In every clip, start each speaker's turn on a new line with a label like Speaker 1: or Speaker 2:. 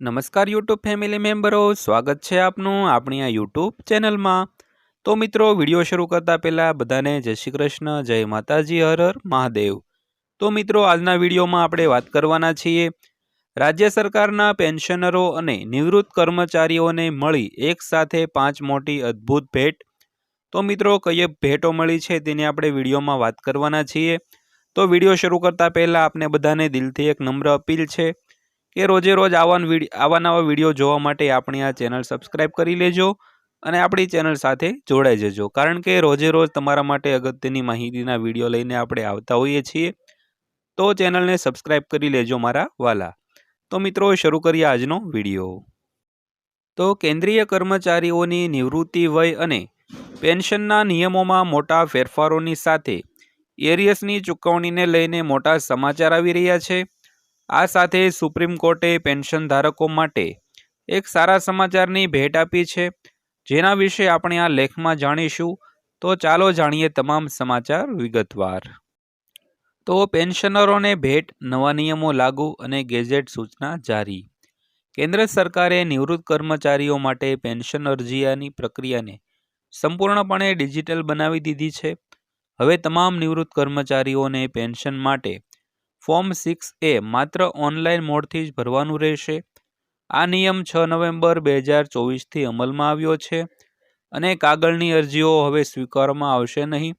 Speaker 1: નમસ્કાર YouTube family મેમ્બરો સ્વાગત છે આપનું આપણી આ યુટ્યુબ ચેનલમાં તો મિત્રો, વીડિયો શરૂ કરતા પહેલાં બધાને જય શ્રી કૃષ્ણ, જય માતાજી, હર હર મહાદેવ. તો મિત્રો, આજના વિડીયોમાં આપણે વાત કરવાના છીએ, રાજ્ય સરકારના પેન્શનરો અને નિવૃત્ત કર્મચારીઓને મળી એક સાથે પાંચ મોટી અદ્ભુત ભેટ. તો મિત્રો, કઈ ભેટો મળી છે તેની આપણે વિડીયોમાં વાત કરવાના છીએ. તો વીડિયો શરૂ કરતા પહેલાં આપને બધાને દિલથી એક નમ્ર અપીલ છે કે રોજે રોજ આવા આવા નવા વીડિયો જોવા માટે આપણી આ ચેનલ સબસ્ક્રાઈબ કરી લેજો અને આપણી ચેનલ સાથે જોડાઈ જજો. કારણ કે રોજે રોજ તમારા માટે અગત્યની માહિતીના વીડિયો લઈને આપણે આવતા હોઈએ છીએ, તો ચેનલને સબસ્ક્રાઈબ કરી લેજો મારા વાલા. તો મિત્રો, શરૂ કરીએ આજનો વીડિયો. તો કેન્દ્રીય કર્મચારીઓની નિવૃત્તિ વય અને પેન્શનના નિયમોમાં મોટા ફેરફારોની સાથે એરિયસની ચૂકવણીને લઈને મોટા સમાચાર આવી રહ્યા છે. આ સાથે સુપ્રીમ કોર્ટે પેન્શન ધારકો માટે એક સારા સમાચારની ભેટ આપી છે. જેના વિશે આપણે આ લેખમાં જાણીશું. તો ચાલો જાણીએ તમામ સમાચાર વિગતવાર. તો પેન્શનરોને ભેટ, નવા નિયમો લાગુ અને ગેઝેટ સૂચના જારી. કેન્દ્ર સરકારે નિવૃત્ત કર્મચારીઓ માટે પેન્શન અરજીયાની પ્રક્રિયાને સંપૂર્ણપણે ડિજિટલ બનાવી દીધી છે. હવે તમામ નિવૃત્ત કર્મચારીઓને પેન્શન માટે ફોર્મ સિક્સ એ માત્ર ઓનલાઈન મોડથી જ ભરવાનું રહેશે. આ નિયમ છ નવેમ્બર બે હજાર ચોવીસથી અમલમાં આવ્યો છે. અને કાગળની અરજીઓ હવે સ્વીકારવામાં આવશે નહીં.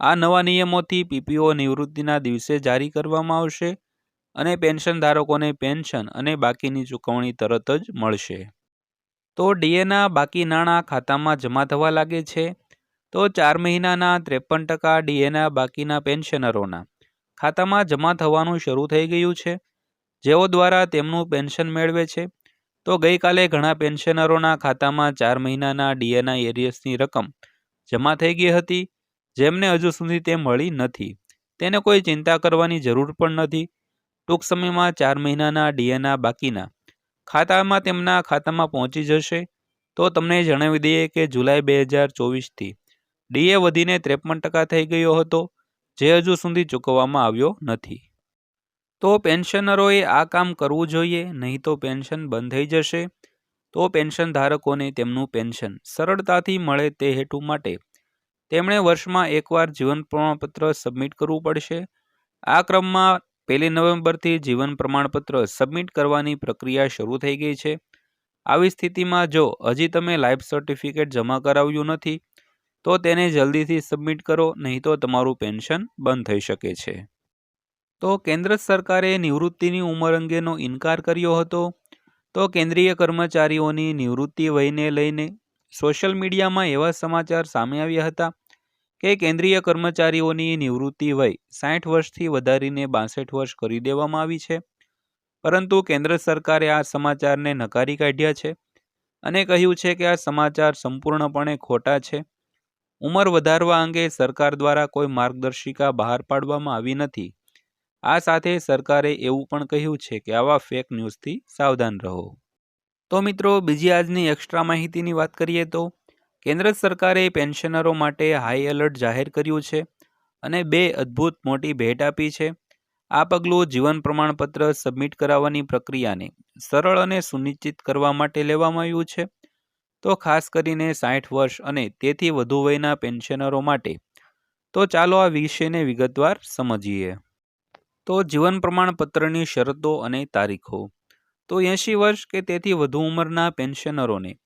Speaker 1: આ નવા નિયમોથી પીપીઓ નિવૃત્તિના દિવસે જારી કરવામાં આવશે અને પેન્શન ધારકોને પેન્શન અને બાકીની ચૂકવણી તરત જ મળશે. તો ડીએના બાકી નાણાં ખાતામાં જમા થવા લાગે છે. તો ચાર મહિનાના ત્રેપન ટકા ડીએના બાકીના પેન્શનરોના ખાતામાં જમા થવાનું શરૂ થઈ ગયું છે. જેઓ દ્વારા તેમનું પેન્શન મેળવે છે. તો ગઈકાલે ઘણા પેન્શનરોના ખાતામાં ચાર મહિનાના ડીએના એરિયસની રકમ જમા થઈ ગઈ હતી, જેમને હજુ સુધી તે મળી નથી. તેને કોઈ ચિંતા કરવાની જરૂર પણ નથી. ટૂંક સમયમાં ચાર મહિનાના ડીએના બાકીના ખાતામાં તેમના ખાતામાં પહોંચી જશે. તો તમને જણાવી દઈએ કે જુલાઈ બે હજાર ચોવીસથી ડીએ વધીને ત્રેપન ટકા થઈ ગયો હતો. જે હજુ સુધી ચૂકવવામાં આવ્યો નથી. તો પેન્શનરોએ આ કામ કરવું જોઈએ, નહીં તો પેન્શન બંધ થઈ જશે. તો પેન્શન ધારકોને તેમનું પેન્શન સરળતાથી મળે તે હેતુ માટે તેમણે વર્ષમાં એકવાર જીવન પ્રમાણપત્ર સબમિટ કરવું પડશે. આ ક્રમમાં પહેલી નવેમ્બરથી જીવન પ્રમાણપત્ર સબમિટ કરવાની પ્રક્રિયા શરૂ થઈ ગઈ છે. આવી સ્થિતિમાં જો હજી તમે લાઈફ સર્ટિફિકેટ જમા કરાવ્યું નથી તો તેને જલ્દીથી સબમિટ કરો, નહીં તો તમારું પેન્શન બંધ થઈ શકે છે. તો કેન્દ્ર સરકારે નિવૃત્તિની ઉંમર અંગેનો ઇનકાર કર્યો હતો. તો કેન્દ્રીય કર્મચારીઓની નિવૃત્તિ વયને લઈને સોશિયલ મીડિયામાં એવા સમાચાર સામે આવ્યા હતા કે કેન્દ્રીય કર્મચારીઓની નિવૃત્તિ વય સાઠ વર્ષથી વધારીને બાસઠ વર્ષ કરી દેવામાં આવી છે. પરંતુ કેન્દ્ર સરકારે આ સમાચારને નકારી કાઢ્યા છે અને કહ્યું છે કે આ સમાચાર સંપૂર્ણપણે ખોટા છે. ઉંમર વધારવા અંગે સરકાર દ્વારા કોઈ માર્ગદર્શિકા બહાર પાડવામાં આવી નથી. આ સાથે સરકારે એવું પણ કહ્યું છે કે આવા ફેક ન્યૂઝથી સાવધાન રહો. તો મિત્રો, બીજી આજની એક્સ્ટ્રા માહિતીની વાત કરીએ તો, કેન્દ્ર સરકારે પેન્શનરો માટે હાઈ એલર્ટ જાહેર કર્યું છે અને બે અદ્ભુત મોટી ભેટ આપી છે. આ પગલું જીવન પ્રમાણપત્ર સબમિટ કરાવવાની પ્રક્રિયાને સરળ અને સુનિશ્ચિત કરવા માટે લેવામાં આવ્યું છે. તો ખાસ કરીને સાઠ વર્ષ અને તેથી વધુ વયના પેન્શનરો માટે. તો ચાલો આ વિષયને વિગતવાર સમજીએ. તો જીવન પ્રમાણપત્રની શરતો અને તારીખો. તો એંશી વર્ષ કે તેથી વધુ ઉંમરના પેન્શનરોને.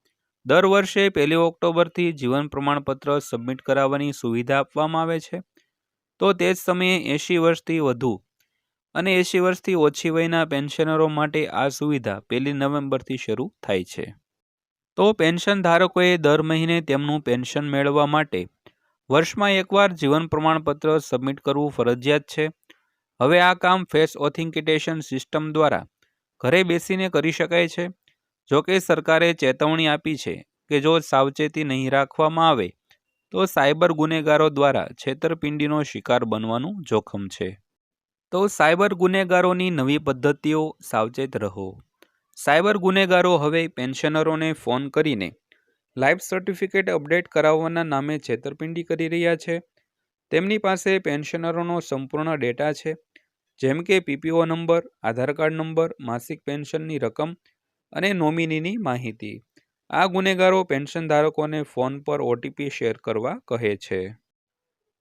Speaker 1: દર વર્ષે પહેલી ઓક્ટોબરથી જીવન પ્રમાણપત્ર સબમિટ કરાવવાની સુવિધા આપવામાં આવે છે. તો તે જ સમયે એંશી વર્ષથી વધુ અને એંશી વર્ષથી ઓછી વયના પેન્શનરો માટે આ સુવિધા પહેલી નવેમ્બરથી શરૂ થાય છે. તો પેન્શન ધારકોએ દર મહિને તેમનું પેન્શન મેળવવા માટે વર્ષમાં એકવાર જીવન પ્રમાણપત્ર સબમિટ કરવું ફરજિયાત છે. હવે આ કામ ફેસ ઓથિન્કિટેશન સિસ્ટમ દ્વારા ઘરે બેસીને કરી શકાય છે. જોકે સરકારે ચેતવણી આપી છે કે જો સાવચેતી નહીં રાખવામાં આવે, તો સાયબર ગુનેગારો દ્વારા છેતરપિંડીનો શિકાર બનવાનું જોખમ છે. તો સાયબર ગુનેગારોની નવી પદ્ધતિઓ સાવચેત રહો. સાયબર ગુનેગારો હવે પેન્શનરોને ફોન કરીને લાઈફ સર્ટિફિકેટ અપડેટ કરાવવાના નામે છેતરપિંડી કરી રહ્યા છે. તેમની પાસે પેન્શનરોનો સંપૂર્ણ ડેટા છે, જેમ કે PPO number, Aadhaar card number, માસિક પેન્શનની રકમ અને નોમિનીની માહિતી. આ ગુનેગારો પેન્શન ધારકોને ફોન પર ઓટીપી શેર કરવા કહે છે.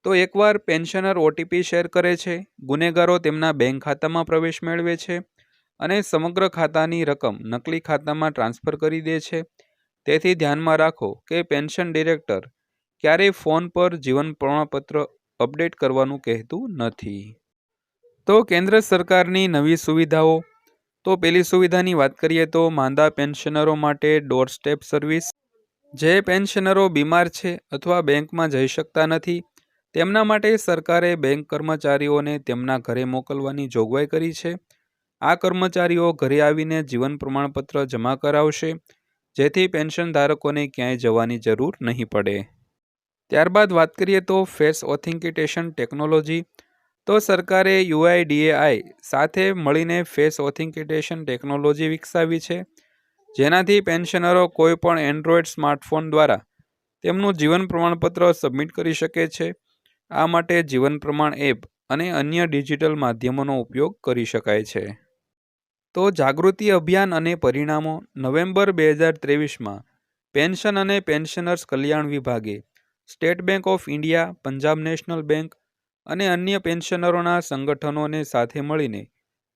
Speaker 1: તો એકવાર પેન્શનર ઓટીપી શેર કરે છે, ગુનેગારો તેમના બેંક ખાતામાં પ્રવેશ મેળવે છે અને સમગ્ર ખાતાની રકમ નકલી ખાતામાં ટ્રાન્સફર કરી દે છે. તેથી ધ્યાનમાં રાખો કે પેન્શન ડિરેક્ટર ક્યારેય ફોન પર જીવન પ્રમાણપત્ર અપડેટ કરવાનું કહેતું નથી. તો કેન્દ્ર સરકારની નવી સુવિધાઓ. તો પેલી સુવિધાની વાત કરીએ તો માંદા પેન્શનરો માટે ડોર સ્ટેપ સર્વિસ. જે પેન્શનરો બીમાર છે અથવા બેંકમાં જઈ શકતા નથી, તેમના માટે સરકારે બેંક કર્મચારીઓને તેમના ઘરે મોકલવાની જોગવાઈ કરી છે. આ કર્મચારીઓ ઘરે આવીને જીવન પ્રમાણપત્ર જમા કરાવશે, જેથી પેન્શન ધારકોને ક્યાંય જવાની જરૂર નહીં પડે. ત્યારબાદ વાત કરીએ તો ફેસ ઓથેન્ટિકેશન ટેકનોલોજી. તો સરકારે યુઆઈડીએઆઈ સાથે મળીને ફેસ ઓથેન્ટિકેશન ટેકનોલોજી વિકસાવી છે, જેનાથી પેન્શનરો કોઈ પણ એન્ડ્રોઈડ સ્માર્ટફોન દ્વારા તેમનું જીવન પ્રમાણપત્ર સબમિટ કરી શકે છે. આ માટે જીવન પ્રમાણ એપ અને અન્ય ડિજિટલ માધ્યમોનો ઉપયોગ કરી શકાય છે. તો જાગૃતિ અભિયાન અને પરિણામો નવેમ્બર બે હજાર ત્રેવીસમાં પેન્શન અને પેન્શનર્સ કલ્યાણ વિભાગે, State Bank of India, Punjab National Bank અને અન્ય પેન્શનરોના સંગઠનોને સાથે મળીને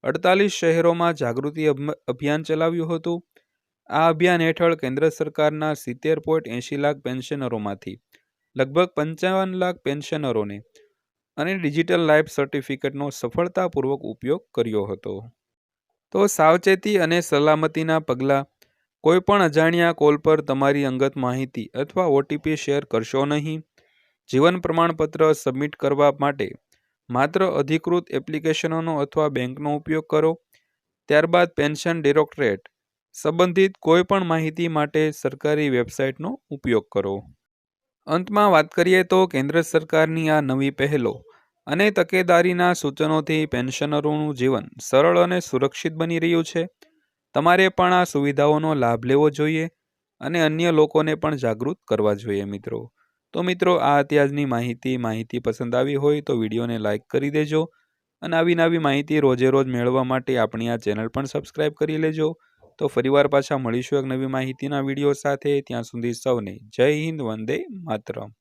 Speaker 1: અડતાલીસ શહેરોમાં જાગૃતિ અભિયાન ચલાવ્યું હતું. આ અભિયાન હેઠળ કેન્દ્ર સરકારના સિત્તેર પોઈન્ટ એંશી લાખ પેન્શનરોમાંથી લગભગ પંચાવન લાખ પેન્શનરોને અને ડિજિટલ લાઈફ સર્ટિફિકેટનો સફળતાપૂર્વક ઉપયોગ કર્યો હતો. તો સાવચેતી અને સલામતીના પગલાં. કોઈપણ અજાણ્યા કોલ પર તમારી અંગત માહિતી અથવા ઓટીપી શેર કરશો નહીં. જીવન પ્રમાણપત્ર સબમિટ કરવા માટે માત્ર અધિકૃત એપ્લિકેશનોનો અથવા બેંકનો ઉપયોગ કરો. ત્યારબાદ પેન્શન ડિરેક્ટરેટ સંબંધિત કોઈપણ માહિતી માટે સરકારી વેબસાઇટનો ઉપયોગ કરો. અંતમાં વાત કરીએ તો કેન્દ્ર સરકારની આ નવી પહેલો અને તકેદારીના સૂચનોથી પેન્શનરોનું જીવન સરળ અને સુરક્ષિત બની રહ્યું છે. તમારે પણ આ સુવિધાઓનો લાભ લેવો જોઈએ અને અન્ય લોકોને પણ જાગૃત કરવા જોઈએ મિત્રો. તો મિત્રો, આ અત્યારની માહિતી. માહિતી પસંદ આવી હોય તો વિડીયોને લાઇક કરી દેજો અને આવી નવી માહિતી રોજે રોજ મેળવવા માટે આપણી આ ચેનલ પણ સબસ્ક્રાઇબ કરી લેજો. તો ફરીવાર પાછા મળીશું એક નવી માહિતીના વીડિયો સાથે. ત્યાં સુધી સૌને જય હિન્દ, વંદે માતરમ.